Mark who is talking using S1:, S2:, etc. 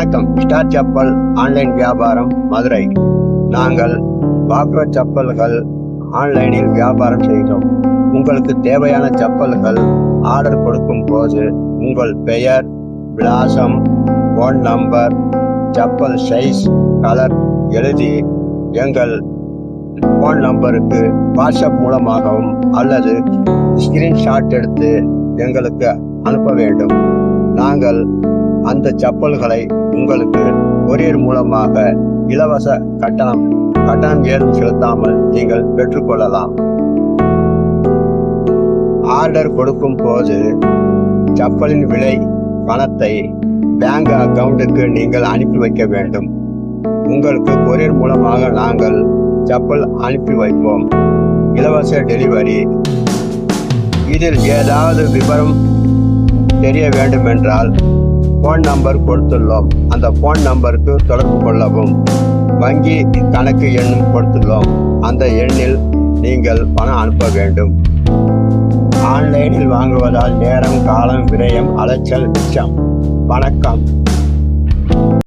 S1: வணக்கம். Star chappal online வியாபாரம் மதுரை. நாங்கள் பாக்ரோ செப்பல்கள் ஆன்லைனில் வியாபாரம் செய்கிறோம் உங்களுக்கு தேவையான செப்பல்கள் ஆர்டர் கொடுக்கும் போது உங்கள் பெயர் விலாசம் phone number chappal size colour எழுதி எங்கள் ஃபோன் நம்பருக்கு வாட்ஸ்அப் மூலமாகவும் அல்லது ஸ்கிரீன்ஷாட் எடுத்து எங்களுக்கு அனுப்ப வேண்டும். நாங்கள் அந்த செப்பல்களை உங்களுக்கு கொரியர் மூலமாக இலவச கட்டணம் கட்டணம் ஏதும் செலுத்தாமல் நீங்கள் பெற்றுக்கொள்ளலாம். ஆர்டர் கொடுக்கும் போது செப்பலின் விலை பணத்தை பேங்க் அக்கவுண்டுக்கு நீங்கள் அனுப்பி வைக்க வேண்டும். உங்களுக்கு கொரியர் மூலமாக நாங்கள் செப்பல் அனுப்பி வைப்போம். இலவச டெலிவரி. இதில் ஏதாவது விவரம் தெரிய வேண்டுமென்றால் ஃபோன் நம்பர் கொடுத்துள்ளோம். அந்த ஃபோன் நம்பருக்கு தொடர்பு கொள்ளவும். வங்கி கணக்கு எண்ணும் கொடுத்துள்ளோம். அந்த எண்ணில் நீங்கள் பணம் அனுப்ப வேண்டும். ஆன்லைனில் வாங்குவதால் நேரம் காலம் விரயம் அலைச்சல் மிச்சம். வணக்கம்.